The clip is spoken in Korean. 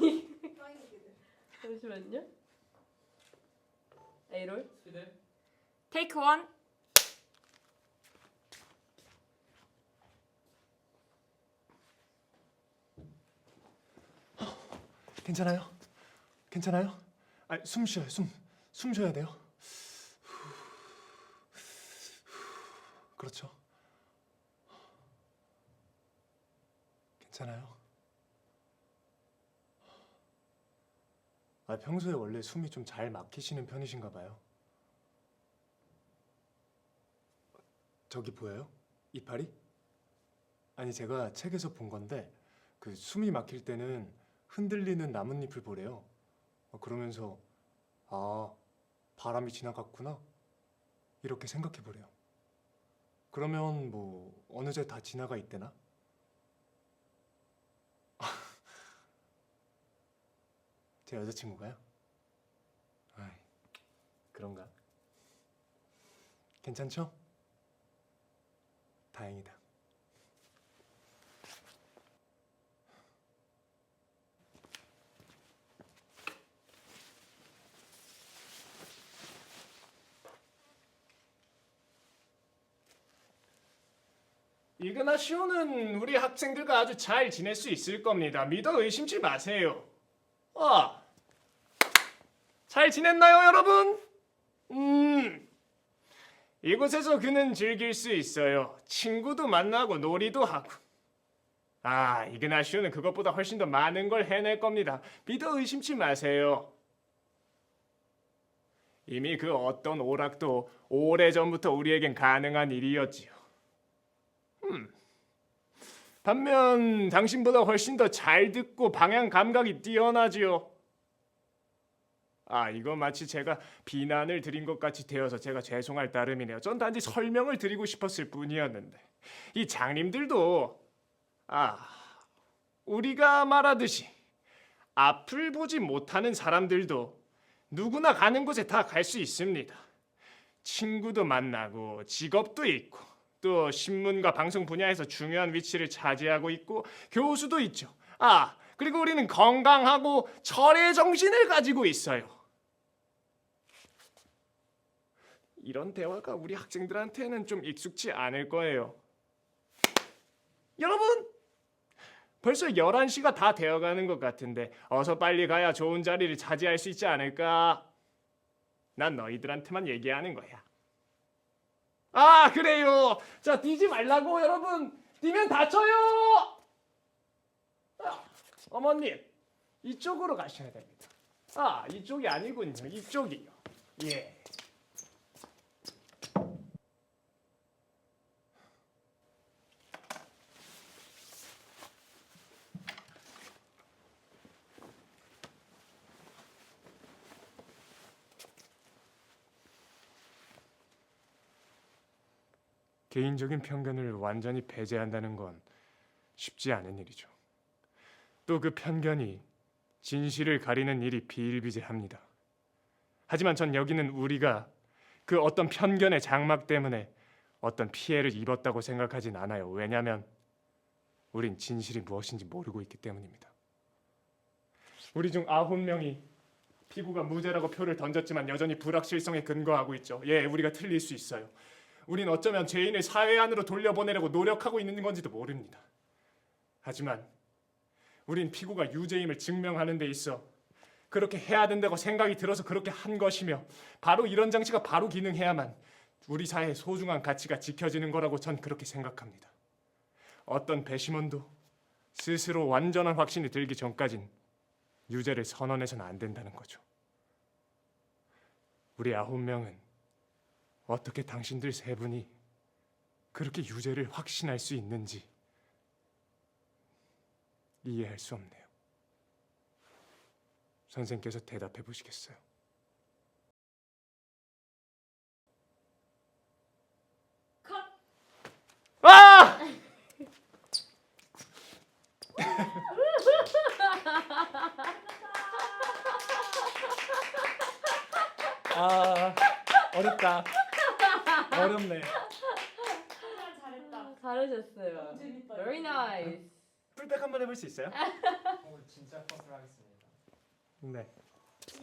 아니 잠시만요. 에이롤 시대 테이크 원. 괜찮아요? 괜찮아요? 아, 숨 쉬어요. 숨. 숨 쉬어야 돼요. 그렇죠. 괜찮아요? 아, 평소에 원래 숨이 좀 잘 막히시는 편이신가 봐요. 저기 보여요? 이파리? 아니 제가 책에서 본 건데 그 숨이 막힐 때는 흔들리는 나뭇잎을 보래요. 어, 그러면서 아 바람이 지나갔구나 이렇게 생각해 보래요. 그러면 뭐 어느새 다 지나가 있대나? 제 여자친구가요? 아이, 그런가? 괜찮죠? 다행이다. 이그나시오는 우리 학생들과 아주 잘 지낼 수 있을 겁니다. 믿어 의심치 마세요. 아, 잘 지냈나요, 여러분? 음, 이곳에서 그는 즐길 수 있어요. 친구도 만나고 놀이도 하고. 아, 이그나시오는 그것보다 훨씬 더 많은 걸 해낼 겁니다. 믿어 의심치 마세요. 이미 그 어떤 오락도 오래전부터 우리에겐 가능한 일이었지요. 반면 당신보다 훨씬 더 잘 듣고 방향 감각이 뛰어나지요. 아, 이거 마치 제가 비난을 드린 것 같이 되어서 제가 죄송할 따름이네요. 전 단지 설명을 드리고 싶었을 뿐이었는데 이 장님들도 아, 우리가 말하듯이 앞을 보지 못하는 사람들도 누구나 가는 곳에 다 갈 수 있습니다. 친구도 만나고 직업도 있고 또 신문과 방송 분야에서 중요한 위치를 차지하고 있고 교수도 있죠. 아, 그리고 우리는 건강하고 철의 정신을 가지고 있어요. 이런 대화가 우리 학생들한테는 좀 익숙치 않을 거예요. 여러분, 벌써 11시가 다 되어 가는 것 같은데 어서 빨리 가야 좋은 자리를 차지할 수 있지 않을까? 난 너희들한테만 얘기하는 거야. 아 그래요. 자 뛰지 말라고 여러분. 뛰면 다쳐요. 아, 어머님 이쪽으로 가셔야 됩니다. 아 이쪽이 아니군요. 이쪽이요. 예. 개인적인 편견을 완전히 배제한다는 건 쉽지 않은 일이죠. 또 그 편견이 진실을 가리는 일이 비일비재합니다. 하지만 전 여기는 우리가 그 어떤 편견의 장막 때문에 어떤 피해를 입었다고 생각하진 않아요. 왜냐하면 우린 진실이 무엇인지 모르고 있기 때문입니다. 우리 중 아홉 명이 피구가 무죄라고 표를 던졌지만 여전히 불확실성에 근거하고 있죠. 예, 우리가 틀릴 수 있어요. 우린 어쩌면 죄인을 사회 안으로 돌려보내려고 노력하고 있는 건지도 모릅니다. 하지만 우린 피고가 유죄임을 증명하는 데 있어 그렇게 해야 된다고 생각이 들어서 그렇게 한 것이며 바로 이런 장치가 바로 기능해야만 우리 사회의 소중한 가치가 지켜지는 거라고 전 그렇게 생각합니다. 어떤 배심원도 스스로 완전한 확신이 들기 전까진 유죄를 선언해서는 안 된다는 거죠. 우리 아홉 명은 어떻게 당신들 세 분이 그렇게 유죄를 확신할 수 있는지 이해할 수 없네요. 선생께서 대답해 보시겠어요? 컷. 아! 아 어렵다. 어렵네. 잘했다. 잘하셨어요. Very nice. 풀백 한번 해볼 수 있어요? 진짜 컷을 하겠습니다. 네.